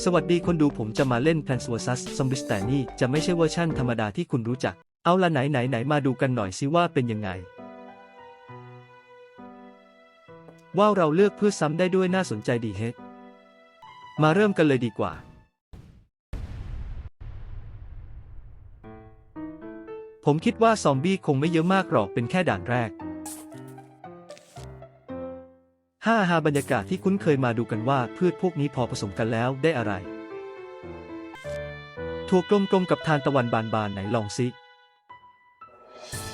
สวัสดีคนดูผมจะมาเล่น Plants vs Zombies แต่นี่จะไม่ใช่เวอร์ชั่นธรรมดาที่คุณรู้จัก เอาละไหนไหนไหนมาดูกันหน่อยสิว่าเป็นยังไงว้าเราเลือกเพื่อซ้ำได้ด้วยน่าสนใจดีเฮดมาเริ่มกันเลยดีกว่า ผมคิดว่าซอมบี้คงไม่เยอะมากหรอกเป็นแค่ด่านแรก ห้าฮาบรรยากาศที่คุ้นเคยมาดูกันว่าพืชพวกนี้พอผสมกันแล้วได้อะไรถั่วกลมๆกับทานตะวันบานๆไหนลองซิ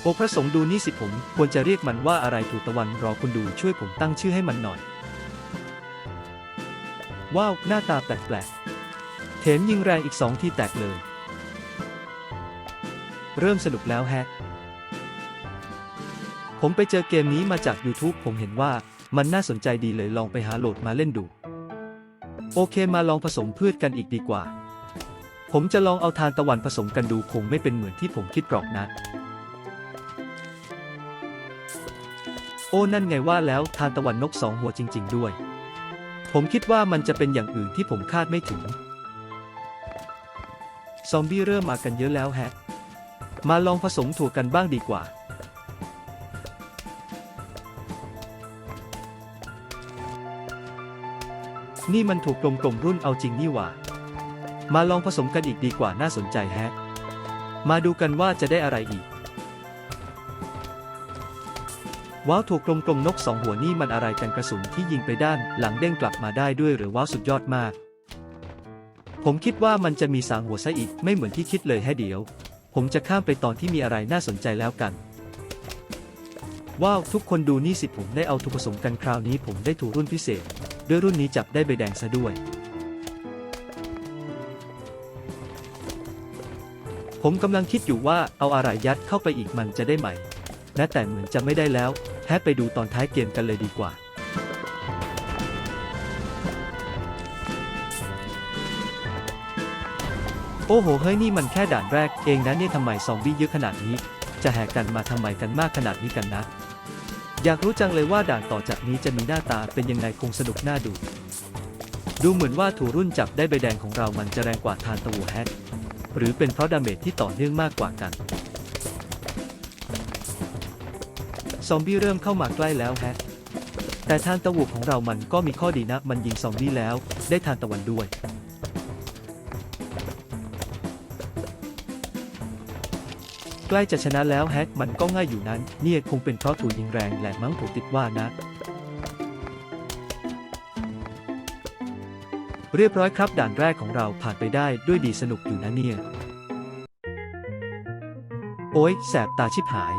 โอพระสงฆ์ดูนี่สิผมควรจะเรียกมันว่าอะไรถั่วตะวันรอคุณดูช่วยผมตั้งชื่อให้มันหน่อย ว้าว หน้าตาแปลกๆเถมยิงแรงอีกสองที่แตกเลย เริ่มสนุกแล้วแฮะ ผมไปเจอเกมนี้มาจาก YouTube ผมเห็นว่า มันน่าสนใจดีเลยลองไปหาโหลดมาเล่นดู โอเคมาลองผสมพืชกันอีกดีกว่า ผมจะลองเอาทานตะวันผสมกันดูคงไม่เป็นเหมือนที่ผมคิดหรอกนะ โอ้นั่นไงว่าแล้วทานตะวันนกสองหัวจริง ๆ ด้วย ผมคิดว่ามันจะเป็นอย่างอื่นที่ผมคาดไม่ถึง ซอมบี้เริ่มมากันเยอะแล้วแฮะ มาลองผสมถั่วกันบ้างดีกว่า นี่มันถูกกลมๆรุ่นเอาจริงนี่หว่า มาลองผสมกันอีกดีกว่าน่าสนใจแฮะ มาดูกันว่าจะได้อะไรอีก ว้าวถูกกลมๆนกสองหัวนี่มันอะไรกันกระสุนที่ยิงไปด้าน หลังเด้งกลับมาได้ด้วยหรือว้าวสุดยอดมาก ผมคิดว่ามันจะมีสางหัวซะอีกไม่เหมือนที่คิดเลยแฮะเดี๋ยว ผมจะข้ามไปตอนที่มีอะไรน่าสนใจแล้วกันว้าวทุกคนดูนี่สิผมได้เอาถูกผสมกันคราวนี้ผมได้ถูกรุ่นพิเศษ ด้วยรุ่นนี้จับได้ใบแดงซะด้วย ผมกำลังคิดอยู่ว่าเอาอะไรยัดเข้าไปอีกมันจะได้ไหมนะแต่เหมือนจะไม่ได้แล้วแฮะไปดูตอนท้ายเกมกันเลยดีกว่าโอ้โห เฮ้ย นี่มันแค่ด่านแรกเองนะเนี่ยทำไมซอมบี้เยอะขนาดนี้ จะแหกกันมาทำไมกันมากขนาดนี้กันนะ อยากรู้จังเลยว่าด่านต่อจากนี้จะมีหน้าตาเป็นยังไงคงสนุกน่าดู ดูเหมือนว่าถูรุ่นจับได้ใบแดงของเรามันจะแรงกว่าทานตะวูแฮกหรือเป็นเพราะดาเมจที่ต่อเนื่องมากกว่ากัน ซอมบี้เริ่มเข้ามาใกล้แล้วแฮะแต่ทานตะวูของเรามันก็มีข้อดีนะ มันยิงซอมบี้แล้ว ได้ทานตะวันด้วย ใกล้จะชนะแล้วแฮกมันก็ง่ายอยู่นั้น เนี่ยคงเป็นเพราะถูกยิงแรงแหละมั้งผมติดว่านะ เรียบร้อยครับด่านแรกของเราผ่านไปได้ด้วยดีสนุกอยู่นะเนี่ย โอ้ยแสบตาชิบหาย